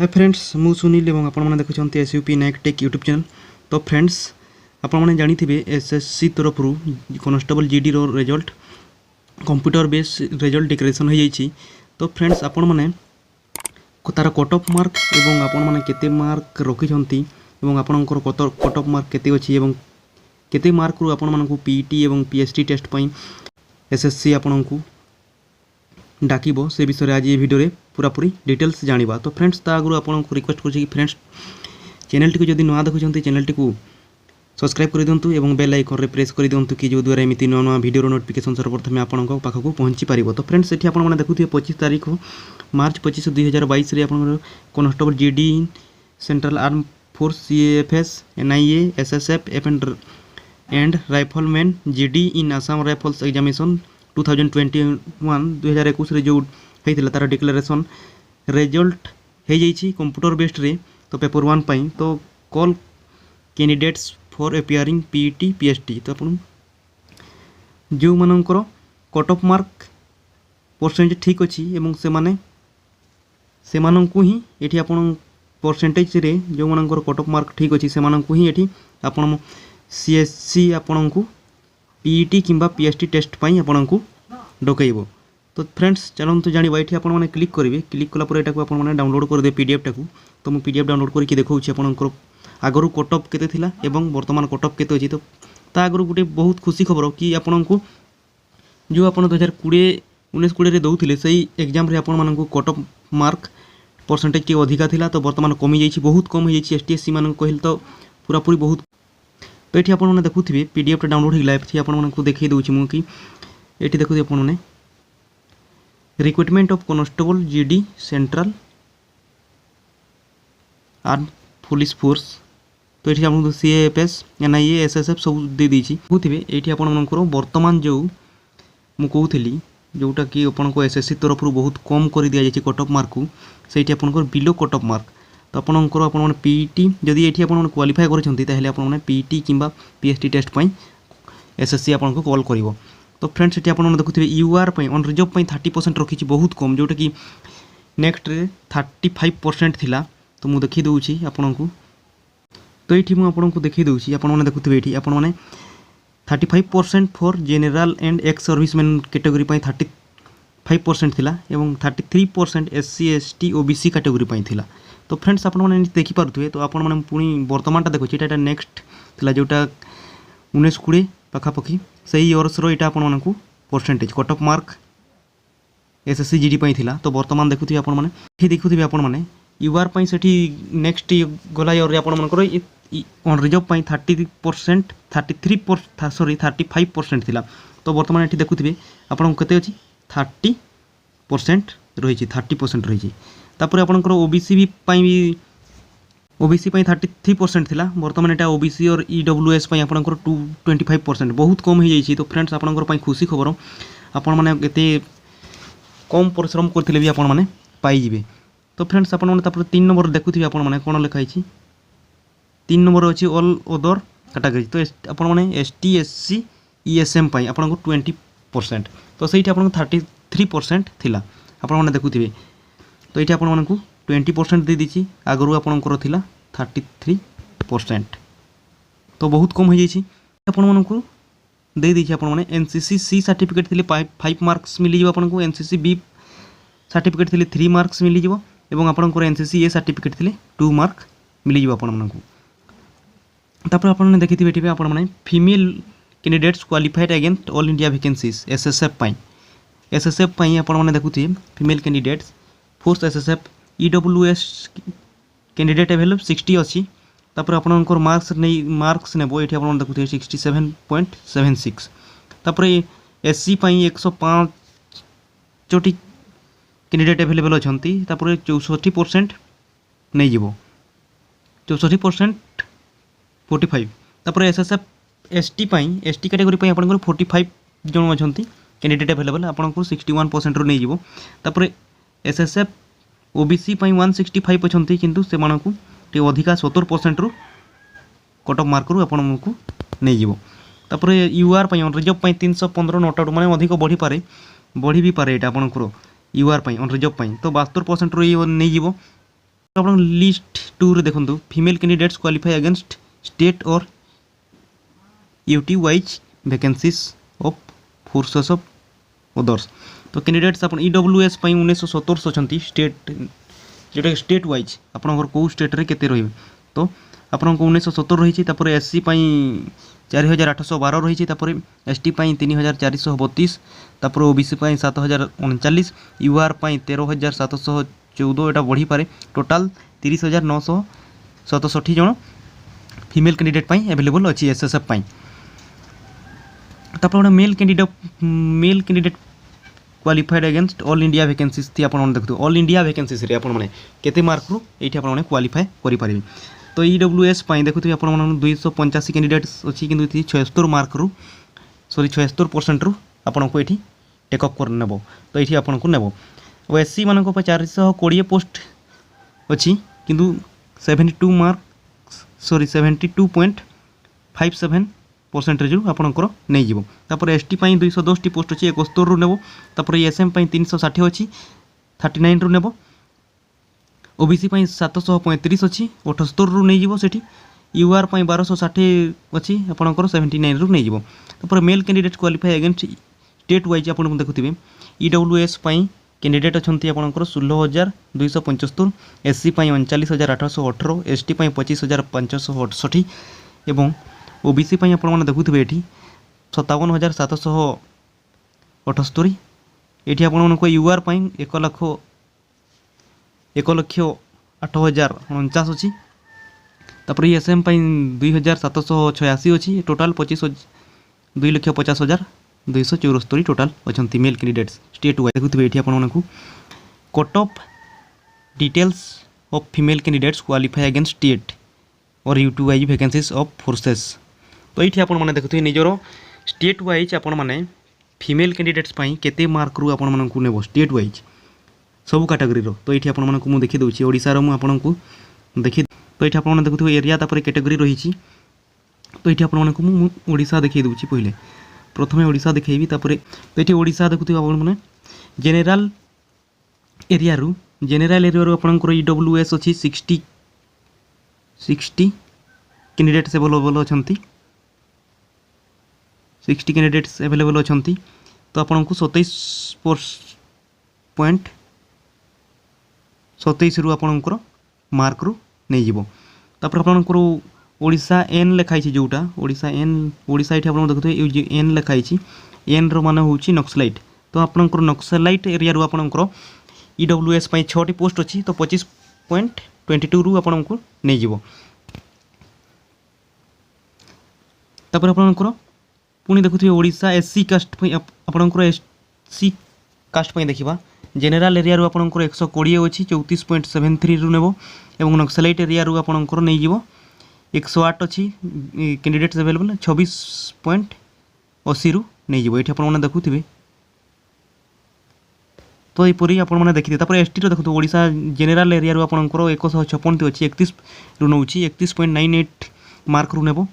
হ্যাঁ ফ্রেন্ডস মু সুনীল এবং আপনার দেখুম এস ইউপি নায়ক টেক ইউট্ୟୁବ୍ ଚ୍ୟାନେଲ୍ তো ফ্রেন্ডস আপনার জাঁথিবে SSC তরফর constable GD result computer base result declaration হয়ে যাই তো ফ্রেন্ডস আপন মানে তার কট অফ মার্ক এবং আপন মানে কেতে মার্ক রকিছেন এবং আপনার কত কট অফ মার্ক কেতে অছি এবং কেতে মার্করু আপনার পিইটি এবং পিএসটি টেস্ট পাই এসএসসি আপনার ডাকিব সে বিষয়ে আজ এই ভিডিওরে পুরাপুরি ডিটেলস জাঁয়া তো ফ্রেন্ডস তা আগর আপনার রিকোয়েস্ট করছি কি ফ্রেন্ডস চ্যানেলটি যদি নয় দেখুছেন চ্যানেলটি সবসক্রাইব করে দিও এবং বেল আইকনরে প্রেস করে দিও কি যদ্বারা এমনি নয় নয় ভিডিওর নোটিফিকেসন সর্বপ্রথমে আপনার পাখক পৌঁছি পাব তো ফ্রেন্ডস সেটি আপনার দেখুবে পঁচিশ তারিখ মার্চ পঁচিশ দুই হাজার বাইশে আপনার constable GD central arm force CFS NIA SSF F and rifleman GD in Assam rifles examination two thousand twenty one দুই হাজার একুশে ଯେଉଁ ହେଇଥିଲା ତା'ର ଡିକ୍ଲାରେସନ୍ ରେଜଲ୍ଟ ହେଇଯାଇଛି କମ୍ପ୍ୟୁଟର ବେସ୍ଡରେ ତ ପେପର୍ ୱାନ୍ ପାଇଁ ତ call candidates for appearing PET PhD ତ ଆପଣ ଯେଉଁମାନଙ୍କର କଟ୍ ଅଫ୍ ମାର୍କ ପରସେଣ୍ଟେଜ୍ ଠିକ୍ ଅଛି ଏବଂ ସେମାନେ ସେମାନଙ୍କୁ ହିଁ ଏଠି ଆପଣ ପରସେଣ୍ଟେଜ୍ରେ ଯେଉଁମାନଙ୍କର କଟ୍ ଅଫ୍ ମାର୍କ ଠିକ୍ ଅଛି ସେମାନଙ୍କୁ ହିଁ ଏଠି ଆପଣ ସିଏସ୍ସି ଆପଣଙ୍କୁ পিইটি e কিংবা পিএচটি টেস্ট পাই আপনার ডকাইব তো ফ্রেন্ডস চলতু জাঁয়া এটি আপনার ক্লিক করবে ক্লিক কলাপরে এটা আপনার ডাউনলোড করে পিডিএফটা তো মু পিডিএফ ডাউনলোড করি দেখছি আপনার আগর কটঅফ কেতে লা এবং বর্তমান কটঅফ কেতে অছি তো তা আগর গোটে বহুত খুশি খবর কি আপনার যে আপনার দুই হাজার কোড়ি উনিশ কোড়িয়ে দৌলে সেই এক্সামে আপনার কটঅফ মার্ক परसेंटेज टी अधिका था तो बर्तमान कमी जाइए बहुत कम हो जाइए एस टी एस सी मान कहले तो पूरापूरी बहुत তো এটি আপনার দেখুবে পিডিএফটা ডাউনলোড হয়ে এটি আপনার দেখাই দেছি মু কি এটি দেখুন আপনার recruitment of constable GD central arm police force তো এটি আপনার সিএএফএস এনআইএ এসএসএফ সব দিয়ে দিয়েছি দেখুবে এইটি আপনার বর্তমান যে মু কৌলি ଯେଉଁଟାକି ଆପଣଙ୍କ ଏସ୍ ଏସ୍ ସି ତରଫରୁ ବହୁତ କମ୍ କରିଦିଆଯାଇଛି କଟ୍ ଅଫ୍ ମାର୍କକୁ ସେଇଠି ଆପଣଙ୍କର ବିଲୋ କଟ୍ ଅଫ୍ ମାର୍କ তো আপনার আপনার পিইটি যদি এটি আপনার কোয়ালিফাই করছেন তাহলে আপনার পিইটি কিংবা পিএসটি টেস্ট পাই এসএসসি আপনার কল করব তো ফ্রেন্ডস এটি আপনার দেখুবে UR on reserve thirty percent রকিছি বহুত কম যেটা কি নেক্সটে থার্টি ফাইভ পরসেন্ট লা তো মু দেখি দেছি আপনার তো এইটি মু আপনার দেখি দেছি আপনার দেখুবে এটি আপনার thirty five percent for general and ex serviceman category thirty five percent ଥିଲା ଏବଂ thirty three percent S C S T O B C category ପାଇଁ ଥିଲା ତ ଫ୍ରେଣ୍ଡସ୍ ଆପଣମାନେ ଦେଖିପାରୁଥିବେ ତ ଆପଣମାନେ ପୁଣି ବର୍ତ୍ତମାନଟା ଦେଖୁଛି ଏଇଟା ଏଇଟା ନେକ୍ସଟ ଥିଲା ଯେଉଁଟା ଉଣେଇଶ କୋଡ଼ିଏ ପାଖାପାଖି ସେଇ ଇୟର୍ସର ଏଇଟା ଆପଣମାନଙ୍କୁ percentage cut off mark SSC GD ପାଇଁ ଥିଲା ତ ବର୍ତ୍ତମାନ ଦେଖୁଥିବେ ଆପଣମାନେ ଏଠି ଦେଖୁଥିବେ ଆପଣମାନେ ୟୁଆର୍ ପାଇଁ ସେଠି ନେକ୍ସଟ ଗଲା ଇୟର୍ରେ ଆପଣମାନଙ୍କର ରିଜର୍ଭ ପାଇଁ thirty percent thirty three sorry thirty five percent ଥିଲା ତ ବର୍ତ୍ତମାନ ଏଠି ଦେଖୁଥିବେ ଆପଣଙ୍କୁ କେତେ ଅଛି থার্টি ପରସେଣ୍ଟ ରହିଛି ଥାର୍ଟି ପରସେଣ୍ଟ ରହିଛି ତାପରେ ଆପଣଙ୍କର ଓ ବି ସି ବି ପାଇଁ ବି ଓ ବି ସି ପାଇଁ ଥାର୍ଟି ଥ୍ରୀ ପରସେଣ୍ଟ ଥିଲା ବର୍ତ୍ତମାନ ଏଇଟା O B C or E W S ପାଇଁ ଆପଣଙ୍କର ଟୁ ଟ୍ୱେଣ୍ଟି ଫାଇଭ୍ ପରସେଣ୍ଟ ବହୁତ କମ୍ ହୋଇଯାଇଛି ତ ଫ୍ରେଣ୍ଡସ୍ ଆପଣଙ୍କର ପାଇଁ ଖୁସି ଖବର ଆପଣମାନେ ଏତେ କମ୍ ପରିଶ୍ରମ କରିଥିଲେ ବି ଆପଣମାନେ ପାଇଯିବେ ତ ଫ୍ରେଣ୍ଡସ୍ ଆପଣମାନେ ତାପରେ ତିନି ନମ୍ବର ଦେଖୁଥିବେ ଆପଣମାନେ କ'ଣ ଲେଖା ହେଇଛି ତିନି ନମ୍ବର ଅଛି ଅଲ୍ ଅଦର୍ କାଟାଗୋରୀ ତ ଆପଣମାନେ S T S C E S M ପାଇଁ ଆପଣଙ୍କୁ ଟ୍ୱେଣ୍ଟି ପରସେଣ୍ଟ ତ ସେଇଠି ଆପଣଙ୍କୁ ଥାର୍ଟି থ্রি পরসেন্ট লা আপনার দেখুবে তো এইটি আপনার টোয়েন্টি পরসেন্ট দিয়ে দিয়েছি আগর আপনার লা থার্টি থ্রি পরসেন্ট তো বহুত কম হয়ে যাই আপনার দিয়ে দিয়েছি আপনার এনসিসি সি সার্টিফিকেট লে ফাইভ মার্কস মিলিযোগ আপনার এনসিসি বি সার্টিফিকেট লে থ্রি মার্কস মিলিযোগ এবং আপনার এনসিসি এ সার্টিফিকেট লে টু মার্ক মিলিযোগ আপনার তারপরে আপনার দেখি এটি আপনার female candidates qualified against all India vacancies SSF ପାଇଁ ଏସ୍ଏସ୍ଏଫ୍ ପାଇଁ ଆପଣମାନେ ଦେଖୁଥିବେ female candidates fourth SSF E W S candidate available sixty ଅଛି ତାପରେ ଆପଣଙ୍କର ମାର୍କସ୍ ନେଇ ମାର୍କସ୍ ନେବ ଏଠି ଆପଣ ଦେଖୁଥିବେ sixty seven point seven six ତାପରେ ଏସ୍ ସି ପାଇଁ ଏକଶହ ପାଞ୍ଚଟି କ୍ୟାଣ୍ଡିଡେଟ୍ ଆଭେଲେବଲ୍ ଅଛନ୍ତି ତାପରେ ଚଉଷଠି ପରସେଣ୍ଟ ନେଇଯିବ ଚଉଷଠି ପରସେଣ୍ଟ ଫୋର୍ଟି ଫାଇଭ୍ ତାପରେ ଏସ୍ ଏସ୍ ଏଫ୍ ଏସ୍ଟି ପାଇଁ ଏସ୍ଟି କାଟେଗୋରୀ ପାଇଁ ଆପଣଙ୍କର ଫୋର୍ଟି ଫାଇଭ୍ ଜଣ ଅଛନ୍ତି କ୍ୟାଣ୍ଡିଡେଟ୍ ଆଭେଲେବଲ୍ ଆପଣଙ୍କୁ ସିକ୍ସଟି ୱାନ୍ ପରସେଣ୍ଟରୁ ନେଇଯିବ ତାପରେ S S F O B C ପାଇଁ ୱାନ୍ ସିକ୍ସଟି ଫାଇଭ୍ ଅଛନ୍ତି କିନ୍ତୁ ସେମାନଙ୍କୁ ଟିକେ ଅଧିକା ସତୁରି ପରସେଣ୍ଟରୁ କଟଅଫ୍ ମାର୍କରୁ ଆପଣଙ୍କୁ ନେଇଯିବ ତାପରେ ୟୁ ଆର୍ ପାଇଁ ଅନ୍ରିଜର୍ଭ ପାଇଁ ତିନିଶହ ପନ୍ଦର ନଟ୍ ଆଉଟ୍ ମାନେ ଅଧିକ ବଢ଼ିପାରେ ବଢ଼ି ବି ପାରେ ଏଇଟା ଆପଣଙ୍କର ୟୁ ଆର୍ ପାଇଁ ଅନ୍ରିଜର୍ଭ ପାଇଁ ତ ବାସ୍ତୋର ପରସେଣ୍ଟରୁ ଇଏ ନେଇଯିବ ଆପଣ ଲିଷ୍ଟ ଟୁରେ ଦେଖନ୍ତୁ female candidates qualify against state or UT wise vacancies of forces of others তো କ୍ୟାଣ୍ଡିଡେଟ୍ସ ଆପଣ ଇ ଡବ୍ଲ୍ୟୁ ଏସ୍ ପାଇଁ ଉଣେଇଶହ ସତୁରିଶ ଅଛନ୍ତି ଷ୍ଟେଟ୍ ଯେଉଁଟାକି ଷ୍ଟେଟ୍ ୱାଇଜ୍ ଆପଣଙ୍କର କେଉଁ ଷ୍ଟେଟ୍ରେ କେତେ ରହିବେ ତ ଆପଣଙ୍କ ଉଣେଇଶହ ସତୁର ରହିଛି ତାପରେ ଏସ୍ ସି ପାଇଁ ଚାରି ହଜାର ଆଠଶହ ବାର ରହିଛି ତାପରେ ଏସ୍ ଟି ପାଇଁ ତିନି ହଜାର ଚାରିଶହ ବତିଶ ତାପରେ ଓ ବି ସି ପାଇଁ ସାତ ହଜାର ଅଣଚାଳିଶ ୟୁ ଆର୍ ପାଇଁ ତେର ହଜାର ସାତଶହ ଚଉଦ ଏଇଟା ବଢ଼ିପାରେ ଟୋଟାଲ୍ ତିରିଶ ହଜାର ନଅଶହ ସତଷଠି ଜଣ ଫିମେଲ୍ କ୍ୟାଣ୍ଡିଡେଟ୍ ପାଇଁ ଆଭେଲେବଲ୍ ଅଛି ଏସ୍ଏସ୍ଏଫ୍ ପାଇଁ তারপর আমরা male candidate male candidate qualified against all India vacancies ଥି ଆପଣମାନେ ଦେଖନ୍ତୁ ଅଲ୍ ଇଣ୍ଡିଆ ଭେକେନ୍ସିଜ୍ରେ ଆପଣମାନେ କେତେ ମାର୍କରୁ ଏଇଠି ଆପଣମାନେ କ୍ୱାଲିଫାଏ କରିପାରିବେ ତ ଇ ଡବ୍ଲ୍ୟୁ ଏସ୍ ପାଇଁ ଦେଖୁଥିବେ ଆପଣମାନେ ଦୁଇଶହ ପଞ୍ଚାଅଶୀ କ୍ୟାଣ୍ଡିଡେଟ୍ସ ଅଛି କିନ୍ତୁ ଏଠି ଛୟସ୍ତର ମାର୍କରୁ ସରି ଛୟସ୍ତର ପରସେଣ୍ଟରୁ ଆପଣଙ୍କୁ ଏଠି ଟେକ୍ଅପ୍ କରି ନେବ ତ ଏଇଠି ଆପଣଙ୍କୁ ନେବ ଓ ଏସ୍ ସି ମାନଙ୍କ ପାଇଁ ଚାରିଶହ କୋଡ଼ିଏ ପୋଷ୍ଟ ଅଛି କିନ୍ତୁ seventy two mark sorry seventy two point five seven ପରସେଣ୍ଟେଜରୁ ଆପଣଙ୍କର ନେଇଯିବ ତାପରେ ଏସ୍ ଟି ପାଇଁ ଦୁଇଶହ ଦଶଟି ପୋଷ୍ଟ ଅଛି ଏକସ୍ତରରୁ ନେବ ତାପରେ ଏସ୍ଏମ୍ ପାଇଁ ତିନିଶହ ଷାଠିଏ ଅଛି ଥାର୍ଟି ନାଇନରୁ ନେବ ଓବିସି ପାଇଁ ସାତଶହ ପଇଁତିରିଶ ଅଛି ଅଠସ୍ତରରୁ ନେଇଯିବ ସେଠି ୟୁଆର୍ ପାଇଁ ବାରଶହ ଷାଠିଏ ଅଛି ଆପଣଙ୍କର ସେଭେଣ୍ଟି ନାଇନରୁ ନେଇଯିବ ତାପରେ male candidate qualify against state wise ଆପଣଙ୍କୁ ଦେଖୁଥିବେ ଇଡବ୍ଲ୍ୟୁ ଏସ୍ ପାଇଁ କ୍ୟାଣ୍ଡିଡେଟ୍ ଅଛନ୍ତି ଆପଣଙ୍କର ଷୋହଳ ହଜାର ଦୁଇଶହ ପଞ୍ଚସ୍ତରୀ ଏସ୍ ସି ପାଇଁ ଅଣଚାଳିଶ ହଜାର ଆଠଶହ ଅଠର ଏସ୍ ଟି ପାଇଁ ପଚିଶ ହଜାର ପାଞ୍ଚଶହ ଅଠଷଠି ଏବଂ ओ बी सी आप देखु ये सतावन हजार सतश अठस्तरी ये आप यूआर पर एक लक्ष एक लक्ष आठ हजार उनचास अच्छी तपर एस एम पर दुई हजार सतश छयाशी अच्छी टोटाल पचीस दुई लक्ष पचास हजार दुईश चौरस्तरी टोटाल अच्छा मेल कैंडिडेट्स स्टेट वाइज देखुवे ये आपको cut of details of female candidates qualify against state और YouTube wise vacancies of forces তো এইটি আপনার দেখুথিবে নিজের স্টেট ওয়াইজ আপনার ফিমেল ক্যাডিডেটস কেতে মার্করু আপনার নেব স্টেট ওয়াইজ সবু ক্যাটেগোরির তো এইটি আপনার মু দেখি দেছি ওড়শার মু আপনার দেখি তো এইটি আপনার দেখুথিবে এরিয়া তাপরে ক্যাটেগোরি রয়েছে তো এইটি আপনার মু ওড়শা দেখাই দেছি পহলে প্রথমে ওড়শা দেখাইবি তাপরে তো এটি ওড়শা দেখুথিবে আপনার জেনেল এরিয়ারু জেনেল এরিয়ারু আপনার ইডব্লু এস অছি সিক্সটি সিক্সটি ক্যাডিডেটস এভেলেবল অনেক ସିକ୍ସଟି କ୍ୟାଣ୍ଡିଡେଟ୍ସ ଆଭେଲେବଲ୍ ଅଛନ୍ତି ତ ଆପଣଙ୍କୁ ସତେଇଶ ପଏଣ୍ଟ ସତେଇଶରୁ ଆପଣଙ୍କର ମାର୍କରୁ ନେଇଯିବ ତାପରେ ଆପଣଙ୍କର ଓଡ଼ିଶା ଏନ୍ ଲେଖା ହେଇଛି ଯେଉଁଟା ଓଡ଼ିଶା ଏନ୍ ଓଡ଼ିଶା ଏଠି ଆପଣ ଦେଖୁଥିବେ ଏନ୍ ଲେଖା ହେଇଛି ଏନ୍ର ମାନେ ହେଉଛି ନକ୍ସଲାଇଟ୍ ତ ଆପଣଙ୍କର ନକ୍ସଲାଇଟ୍ ଏରିଆରୁ ଆପଣଙ୍କର ଇ ଡବ୍ଲ୍ୟୁ ଏସ୍ ପାଇଁ ଛଅଟି ପୋଷ୍ଟ ଅଛି ତ ପଚିଶ ପଏଣ୍ଟ ଟ୍ୱେଣ୍ଟି ଟୁରୁ ଆପଣଙ୍କୁ ନେଇଯିବ ତାପରେ ଆପଣଙ୍କର पुणी देखुए ओडा एस सी कास्ट आपर एस सी कास्ट देखा जेनेल एरिया आप एक सौ कोड़े अच्छी चौतीस पॉइंट सेवेन थ्री नेब नक्सलैट एरिया आपंकर एक सौ आठ अच्छी कैंडिडेट अवेलेबल छब्स पॉइंट अशी रु नहीं जाने देखुवे तो यहपरी आपने देखते हैं एस टी देखते ओडा जेनेल एरिया आप एक शह छपन अच्छी एकतीस नौ एक पॉइंट नाइन एट मार्क नेब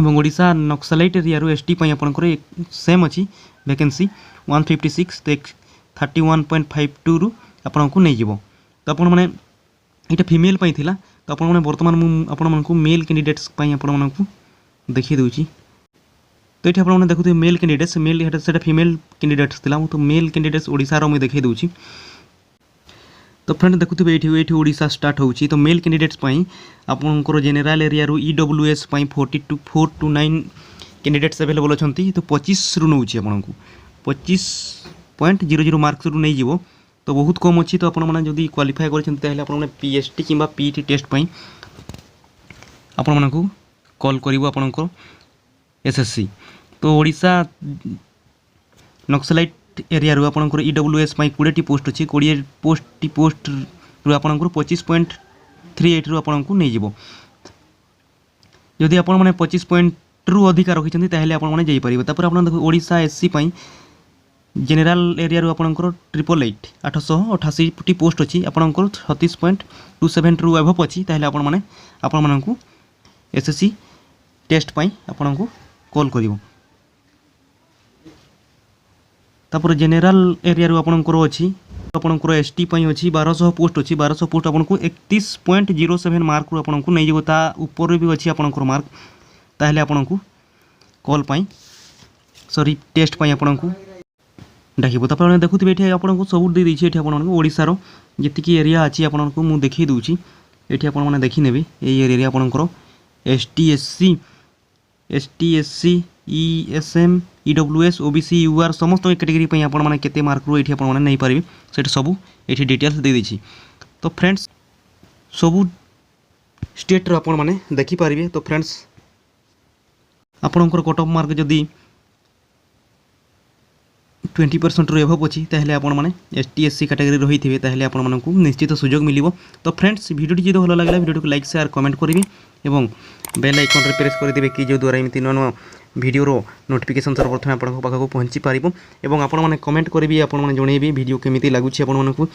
এবং ଓଡ଼ିଶା ନକ୍ସଲାଇଟ୍ ଏରିଆରୁ ଏସ୍ ଟି ପାଇଁ ଆପଣଙ୍କର ସେମ୍ ଅଛି vacancy one fifty six thirty one point five ଟୁରୁ ଆପଣଙ୍କୁ ନେଇଯିବ ତ ଆପଣମାନେ ଏଇଟା ଫିମେଲ୍ ପାଇଁ ଥିଲା ତ ଆପଣମାନେ ବର୍ତ୍ତମାନ ମୁଁ ଆପଣମାନଙ୍କୁ ମେଲ୍ କ୍ୟାଣ୍ଡିଡେଟ୍ସ ପାଇଁ ଆପଣମାନଙ୍କୁ ଦେଖାଇ ଦେଉଛି ତ ଏଠି ଆପଣମାନେ ଦେଖୁଥିବେ ମେଲ୍ କ୍ୟାଣ୍ଡିଡେଟ୍ସ ମେଲ୍ ସେଟା ଫିମେଲ୍ କ୍ୟାଣ୍ଡିଡେଟ୍ସ ଥିଲା ମୁଁ ତ ମେଲ୍ କ୍ୟାଣ୍ଡିଡେଟ୍ସ ଓଡ଼ିଶାର ମୁଁ ଦେଖାଇ ଦେଉଛି তো ଫ୍ରେଣ୍ଡ ଦେଖୁଥିବେ ଏଇଠି ଏଇଠି ଓଡ଼ିଶା ଷ୍ଟାର୍ଟ ହେଉଛି ତ ମେଲ୍ କ୍ୟାଣ୍ଡିଡେଟ୍ସ ପାଇଁ ଆପଣଙ୍କର ଜେନେରାଲ ଏରିଆରୁ ଇ ଡବ୍ଲ୍ୟୁ ଏସ୍ ପାଇଁ forty two four two nine candidates available ଅଛନ୍ତି ତ ପଚିଶରୁ ନେଉଛି ଆପଣଙ୍କୁ ପଚିଶ ପଏଣ୍ଟ ଜିରୋ ଜିରୋ ମାର୍କସରୁ ନେଇଯିବ ତ ବହୁତ କମ୍ ଅଛି ତ ଆପଣମାନେ ଯଦି କ୍ୱାଲିଫାଏ କରିଛନ୍ତି ତାହେଲେ ଆପଣମାନେ ପି ଏଚ୍ ଟି କିମ୍ବା ପି ଟି ଟେଷ୍ଟ ପାଇଁ ଆପଣମାନଙ୍କୁ କଲ୍ କରିବ ଆପଣଙ୍କର ଏସ୍ ଏସ୍ ସି ତ ଓଡ଼ିଶା ନକ୍ସଲାଇଟ୍ ଏରିଆରୁ ଆପଣଙ୍କର ଇ ଡବ୍ଲ୍ୟୁ ଏସ୍ ପାଇଁ କୋଡ଼ିଏଟି ପୋଷ୍ଟ ଅଛି କୋଡ଼ିଏ ପୋଷ୍ଟଟି ପୋଷ୍ଟରୁ ଆପଣଙ୍କର ପଚିଶ ପଏଣ୍ଟ থ্রি এইট্রু আপনার নিয়ে যদি আপনার পঁচিশ পয়েন্ট্রু অধিকা রকিছেন তাহলে আপনার যাইপার তারপরে আপনার দেখুন ওড়শা এসসি পাই জেনেল এরিয়ার আপনার ট্রিপল এইট আঠশহ অঠাশিটি পোস্ট অছি আপনার Satish point two seven two above অছি তাহলে আপনার আপনার এসএসসি টেস্ট পাই আপনার কল করব ତାପରେ ଜେନେରାଲ ଏରିଆରୁ ଆପଣଙ୍କର ଅଛି ଆପଣଙ୍କର ଏସ୍ ଟି ପାଇଁ ଅଛି ବାରଶହ ପୋଷ୍ଟ ଅଛି ବାରଶହ ପୋଷ୍ଟ ଆପଣଙ୍କୁ ଏକତିରିଶ ପଏଣ୍ଟ ଜିରୋ ସେଭେନ୍ ମାର୍କରୁ ଆପଣଙ୍କୁ ନେଇଯିବ ତା ଉପରେ ବି ଅଛି ଆପଣଙ୍କର ମାର୍କ ତାହେଲେ ଆପଣଙ୍କୁ କଲ୍ ପାଇଁ ସରି ଟେଷ୍ଟ ପାଇଁ ଆପଣଙ୍କୁ ଡାକିବ ତାପରେ ଆପଣ ଦେଖୁଥିବେ ଏଠି ଆପଣଙ୍କୁ ସବୁ ଦେଇଦେଇଛି ଏଠି ଆପଣମାନଙ୍କୁ ଓଡ଼ିଶାର ଯେତିକି ଏରିଆ ଅଛି ଆପଣଙ୍କୁ ମୁଁ ଦେଖାଇ ଦେଉଛି ଏଠି ଆପଣମାନେ ଦେଖିନେବେ ଏଇ ଏରିଆରେ ଆପଣଙ୍କର S T S C S T S C E S M EWS OBC UR সমস্ত ক্যাটেগরি আপন মানে কেতে মার্করু এটি আপন মানে নেই পারবে সেটা সবু এটি ডিটেলস দিয়ে দিয়েছি তো ফ্রেন্ডস সবু স্টেট্র আপন মানে দেখি পারিবে তো ফ্রেন্ডস ଆପଣଙ୍କର କଟ୍ ଅଫ୍ ମାର୍କ ଯଦି ଟ୍ୱେଣ୍ଟି ପରସେଣ୍ଟରୁ ଏଭବ୍ ଅଛି ତାହେଲେ ଆପଣମାନେ ଏସ୍ ଟି ଏସ୍ ସି କାଟାଗୋରୀରେ ରହିଥିବେ ତାହେଲେ ଆପଣମାନଙ୍କୁ ନିଶ୍ଚିତ ସୁଯୋଗ ମିଳିବ ତ ଫ୍ରେଣ୍ଡସ୍ ଭିଡ଼ିଓଟି ଯଦି ଭଲ ଲାଗିଲା ଭିଡ଼ିଓଟିକୁ ଲାଇକ୍ ସେୟାର କମେଣ୍ଟ କରିବେ ଏବଂ ବେଲ୍ ଆଇକନ୍ରେ ପ୍ରେସ୍ କରିଦେବେ କି ଯେଉଁଦ୍ୱାରା ଏମିତି ନୂଆ ନୂଆ ভিডিওর নোটিফিকেসন সর্বপ্রথমে আপনার পাখু পৌঁছি পাব এবং আপনার কমেন্ট করবি আপনার জনাইবি ভিডিও কেমি লাগুছি আপনার